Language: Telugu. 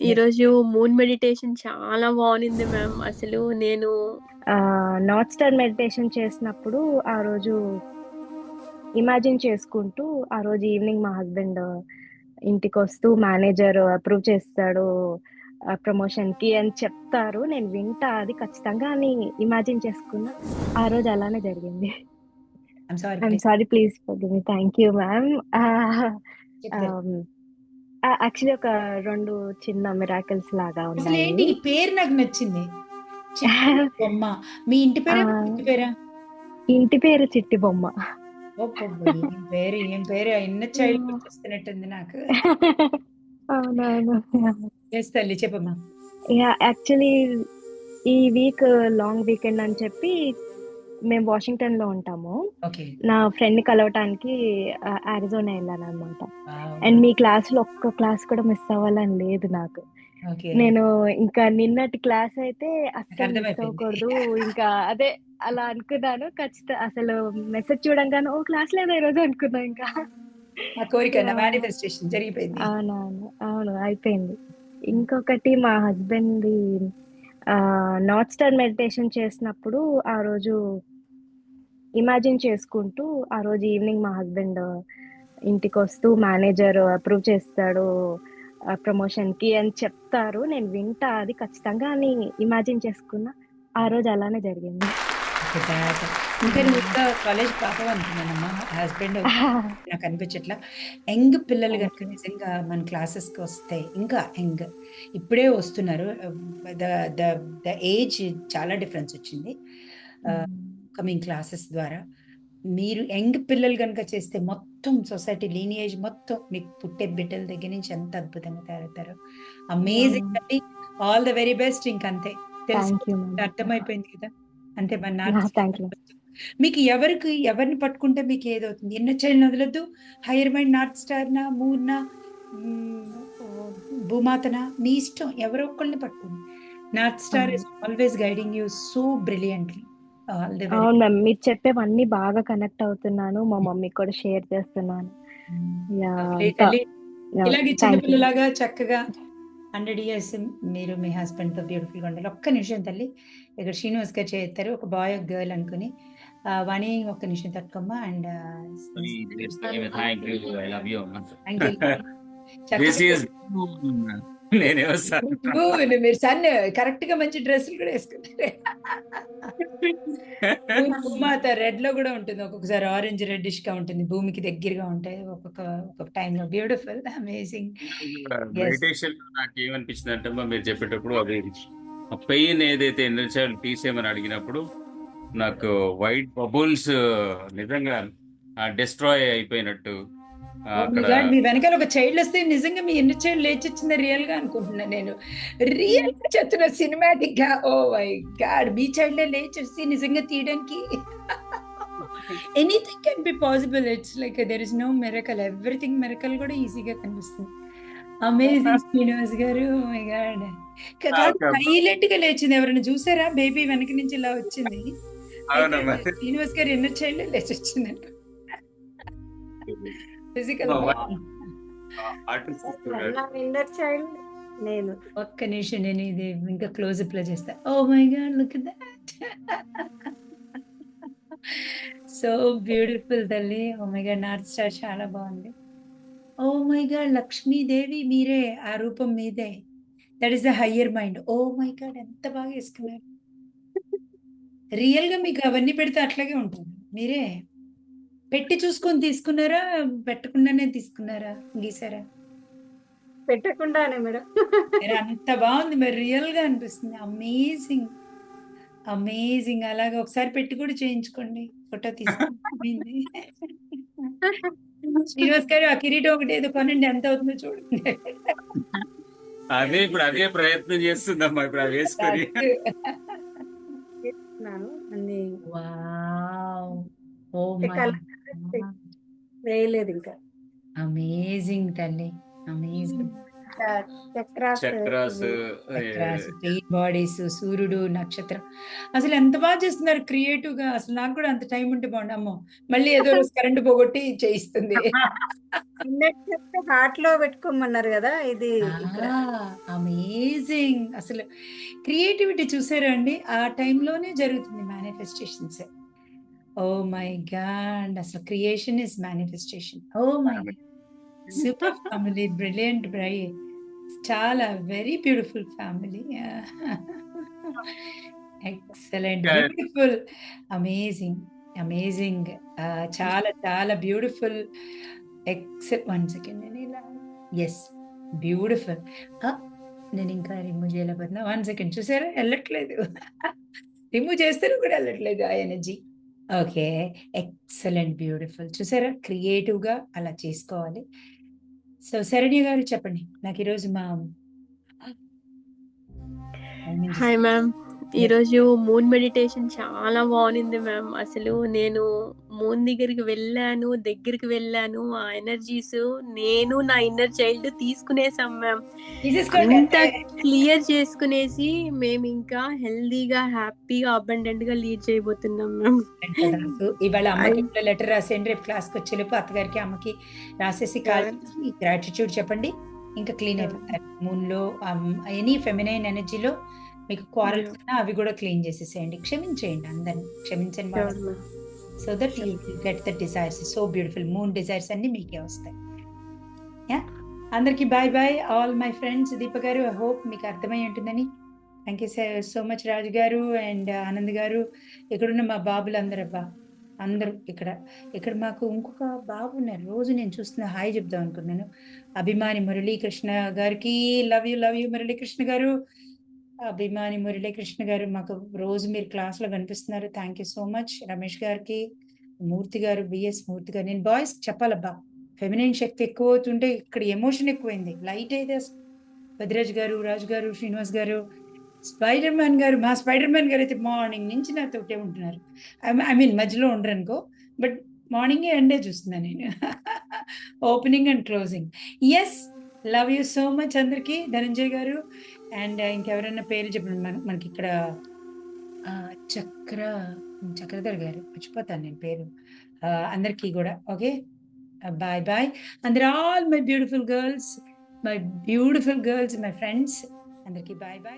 ఈరోజు మూన్ మెడిటేషన్ చాలా బాగునింది మ్యామ్. అసలు నేను నార్త్ స్టార్ మెడిటేషన్ చేసినప్పుడు ఆ రోజు ఇమాజిన్ చేసుకుంటూ, ఆ రోజు ఈవినింగ్ మా హస్బెండ్ ఇంటికొస్తూ మేనేజర్ అప్రూవ్ చేస్తాడు ఆహ్, ప్రమోషన్‌కి అని చెప్తారు. నేను వింటా అది ఖచ్చితంగా అని ఇమాజిన్ చేసుకున్నా. ఆ రోజు అలానే జరిగింది. I'm sorry please. Sorry please forgive me. Thank you ma'am. Actually ఒక 2 చిన్న మిరాకిల్స్ లాగా అసలేంటి ఉన్నాయి. ఈ పేరు నాకు నచ్చింది. చిట్టి బొమ్మ. మీ ఇంటి పేరా? ఇంటి పేరా? ఇంటి పేరు చిట్టి బొమ్మ. పేరు, ఏం పేరు ఇన్నర్ చైల్డ్ హ్మ్. గుర్తొస్తున్నట్టుంది నాకు. అవునవును. యెస్ తల్లి చెప్పమ్మా. యాక్చువల్లీ ఈ వీక్ లాంగ్ వీకెండ్ అని చెప్పి మేము వాషింగ్టన్‌లో ఉంటాము. ఓకే. నా ఫ్రెండ్‌ని కలవటానికి అరిజోనా ఎళ్ళాననమాట. వావ్! అండ్ మీ క్లాస్‌లో ఒక్క క్లాస్ కూడా మిస్ అవ్వాలని లేదు నాకు. నేను ఇంకా నిన్నటి క్లాస్ అయితే అస్సలు మిస్. అవ్వకూడదు. ఇంకా అదే అలా అనుకున్నాను. ఖచ్చిత అసలు మెసేజ్ చూడంగానే ఓహ్! క్లాస్ లేదా ఈరోజు అనుకున్నా ఇంకా. కోరిక! మేనిఫెస్టేషన్ జరిగిపోయింది. అవునవును. అవును. అయిపోయింది. ఇంకొకటి మా హస్బెండ్‌ది నార్త్ స్టార్ మెడిటేషన్ చేసినప్పుడు ఆ రోజు ఇమాజిన్ చేసుకుంటూ, ఆ రోజు ఈవినింగ్ మా హస్బెండ్ ఇంటికొస్తూ మేనేజర్ అప్రూవ్ చేస్తాడు ప్రమోషన్‌కి అని చెప్తారు. నేను వింటా అది ఖచ్చితంగా అని ఇమాజిన్ చేసుకున్నా. ఆ రోజు అలానే జరిగింది. ఇంకా ఇంకా కాలేజ్ అనుకున్నానమ్మా. హస్బెండ్ నాకు అనిపించట్లా. యంగ్ పిల్లలు యూ. నిజంగా మన క్లాసెస్‌కి వస్తే ఇంకా యంగ్ ఇప్పుడే వస్తున్నారు. ద ద ద ఏజ్ చాలా డిఫరెన్స్ వచ్చింది. కమింగ్ క్లాసెస్ ద్వారా. మీరు యంగ్ పిల్లలు గనుక చేస్తే మొత్తం సొసైటీ లీనియేజ్ మొత్తం మీకు పుట్టే బిడ్డల దగ్గర నుంచి ఎంత అద్భుతంగా తయారవుతారో. అమేజింగ్. అండి. ఆల్ ద వెరీ బెస్ట్ ఇంకంతే. తెలుసు. అర్థమైపోయింది కదా! అంటే మన. మీకు ఎవరికి ఎవరిని పట్టుకుంటే మీకు ఏదవుతుంది? ఇన్నర్ చైల్డ్‌ని వదలొద్దు. హైయర్ మైండ్ నార్త్ స్టార్‌నా, మూన్‌నా, హ్మ్, ఓహ్, భూమాతనా మీ ఇష్టం. ఎవరో ఒకళ్ళని పట్టుకోండి. North star. Is always guiding you so brilliantly. అవును మ్యామ్. మీరు చెప్పేవన్నీ బాగా కనెక్ట్ అవుతున్నాను. మా మమ్మీకి కూడా షేర్ చేస్తున్నాను. హ్మ్. యాహ్! లవ్లీ అంతా తల్లి. యాహ్! ఇలాగే చిన్న థాంక్ యూ. పిల్లలాగా చక్కగా 100 ఇయర్స్ మీరు మీ హస్బెండ్‌తో బ్యూటిఫుల్‌గా ఉండాలి. ఒక్క నిమిషం తల్లి. ఇక్కడ శ్రీనివాస్ గారు చేయెత్తారు. ఒక బాయ్, ఒక గర్ల్ అనుకుని. వాణి ఒక్క నిమిషం తట్టుకోమ్మా. And sun! మీరు సన్ కరెక్ట్‌గా మంచి డ్రెస్సులు కూడా వేసుకున్నారు. భూ భూమాత రెడ్‌లో కూడా ఉంటుంది. ఒక్కొక్కసారి ఆరెంజ్ రెడ్డిష్‌గా ఉంటుంది. భూమికి దగ్గరగా ఉంటాయి. ఒక్కొక్క ఒక్కొక్క టైంలో బ్యూటిఫుల్ అమేజింగ్. మెడిటేషన్‌లో నాకేమనిపించిందంటే అమ్మా మీరు చెప్పేటప్పుడు అది ఆ పెయిన్ ఏదైతే చైల్డ్ తీసేయమని అడిగినప్పుడు నాకు వైట్ బబుల్స్ నిజంగా డిస్ట్రాయ్ అయిపోయినట్టు మై గాడ్! మీ వెనకాల ఒక చైల్డ్ వస్తే నిజంగా మీ ఇన్నర్ చైల్డ్ లేచొచ్చిందా రియల్‌గా అనుకుంటున్నా నేను. రియల్‌గా చెప్తున్నా సినిమాటిక్‌గా. ఓహ్ మై గాడ్! మీ చైల్డే లేచొచ్చి నిజంగా తీయడానికి anything can be possible. It's like there is no miracle. Everything miracle కూడా ఈజీగా కనిపిస్తుంది. Amazing Srinivas garu. My god! కాదు ఒక- సైలెంట్‌గా లేచింది. ఎవరైనా చూసారా? బేబీ వెనక నుంచి ఇలా వచ్చింది. శ్రీనివాస్ గారు ఇన్నర్ చైల్డే లేచొచ్చిందంట. ఫిజికల్ ఇన్నర్ చైల్డ్ నేను. ఒక్క నిమిషం నేను ఇది ఇంకా క్లోజప్‌లో చేస్తా. ఓహ్ my god! Look that. So beautiful తల్లి. Oh my god! North star చాలా బాగుంది. ఓహ్ మై గాడ్! లక్ష్మీదేవి మీరే. ఆ రూపం మీదే. That is the higher mind. Oh my god! ఎంత బాగా వేసుకున్నారు. రియల్‌గా మీకు అవన్నీ పెడితే అట్లాగే ఉంటుంది. మీరే. పెట్టి చూసుకొని తీసుకున్నారా? పెట్టకుండానే తీసుకున్నారా? గీసారా? పెట్టకుండానే మేడం. మీరు అంత బాగుంది. మరి రియల్‌గా అనిపిస్తుంది. అమేజింగ్. అమేజింగ్. అలాగా ఒకసారి పెట్టి కూడా చేయించుకోండి. ఫోటో తీసుకొని. శ్రీనివాస్ గారు ఆ కిరీటం ఒకటి ఏదో కొనండి. ఎంత అవుతుందో చూడండి. అదే ఇప్పుడు అదే ప్రయత్నం చేస్తుందమ్మా ఇప్పుడు అవి వేసుకొని వావ్! Oh my! వేయలేదు ఇంకా. అమేజింగ్ తల్లి. అమేజింగ్. చక్రాస్ బాడీస్ సూర్యుడు నక్షత్రం. అసలు ఎంత బాగా చేస్తున్నారు క్రియేటివ్గా అసలు నాకు కూడా అంత టైం ఉంటే బాగుండు. అమ్మో మళ్ళీ ఏదో కరెంట్ పోగొట్టి చేయిస్తుంది. హార్ట్లో పెట్టుకోమన్నారు కదా ఇది అమేజింగ్. అసలు క్రియేటివిటీ చూసారా అండి? ఆ టైంలోనే జరుగుతుంది మేనిఫెస్టేషన్స్ ఓ మై గాడ్ అసలు creation is manifestation oh my super family brilliant బ్రై చాలా very beautiful family excellent. Beautiful amazing amazing చాలా చాలా బ్యూటిఫుల్ ఎక్సెల్ వన్ సెకండ్ నేను ఇలా. ఎస్ బ్యూటిఫుల్ నేను ఇంకా రిమూవ్ చేయలేకపోతున్నా. వన్ సెకండ్ చూసారా? వెళ్ళట్లేదు. రిమూవ్ చేస్తే కూడా వెళ్ళట్లేదు ఆ ఎనర్జీ ఓకే. Excellent beautiful. చూసారా? క్రియేటివ్గా అలా చేసుకోవాలి. సో శరణ్య గారు చెప్పండి. నాకు ఈరోజు మా హాయ్ మ్యామ్. ఈరోజు మూన్ మెడిటేషన్ చాలా బాగుంది మ్యామ్. అసలు నేను మూన్ దగ్గరికి వెళ్ళాను దగ్గరికి వెళ్ళాను ఆ ఎనర్జీస్ నేను నా ఇన్నర్ చైల్డ్ తీసుకునేసాం మ్యామ్ అంత క్లియర్ చేసుకునేసి మేము ఇంకా హెల్దీగా హ్యాపీగా అబండెంట్గా లీడ్ చేయబోతున్నాం మ్యామ్. ఇవాళ అమ్మకి లెటర్ రాసేయండి. రేపు క్లాస్కి వచ్చేలోపు అత్తగారికి అమ్మకి రాసేసి కాల్ గ్రాటిట్యూడ్ చెప్పండి. ఇంకా క్లీన్ అయిపోతారు. మూన్లో ఎనీ ఫెమినైన్ ఎనర్జీలో మీకు క్వారల్స్ అవి కూడా క్లీన్ చేసేసేయండి. క్షమించేయండి అందరిని. క్షమించండి. So that you get the desires so beautiful moon desires అన్ని మీకే వస్తాయి. యా అందరికీ bye bye all my friends Deepa garu I hope మీకు అర్థమై ఉంటుందని. Thank you so much Raju garu and Anand uh, గారు. ఇక్కడున్న మా బాబులు అందరు అబ్బా అందరూ ఇక్కడ. ఇక్కడ మాకు ఇంకొక బాబు ఉన్నారు. రోజు నేను చూస్తున్న హాయ్ చెప్దాం అనుకున్నాను. అభిమాని మురళీకృష్ణ గారికి love you love you Muralikrishna garu. అభిమాని మురళీకృష్ణ గారు మాకు రోజు మీరు క్లాస్లో కనిపిస్తున్నారు. Thank you so much Ramesh గారికి మూర్తి గారు బిఎస్ మూర్తి గారు. నేను బాయ్స్ చెప్పాలబ్బా ఫెమినైన్ శక్తి ఎక్కువ అవుతుంటే ఇక్కడ ఎమోషన్ ఎక్కువైంది. లైట్ అయితే భద్రాజ్ గారు రాజు గారు శ్రీనివాస్ గారు స్పైడర్ మ్యాన్ గారు మా స్పైడర్ మ్యాన్ గారు అయితే మార్నింగ్ నుంచి నాతో ఉంటున్నారు. ఐ మీన్ మధ్యలో ఉండరు అనుకో బట్ మార్నింగే ఎండే చూస్తున్నాను నేను. Opening and closing yes love you so much అందరికీ. ధనంజయ్ గారు అండ్ ఇంకెవరైనా పేరు చెప్పండి. మన మనకి ఇక్కడ చక్ర చక్రధర్ గారు మర్చిపోతాను నేను పేరు. అందరికీ కూడా ఓకే? Bye bye. అందర్ all my beautiful girls my beautiful girls my friends అందరికీ బాయ్ బాయ్.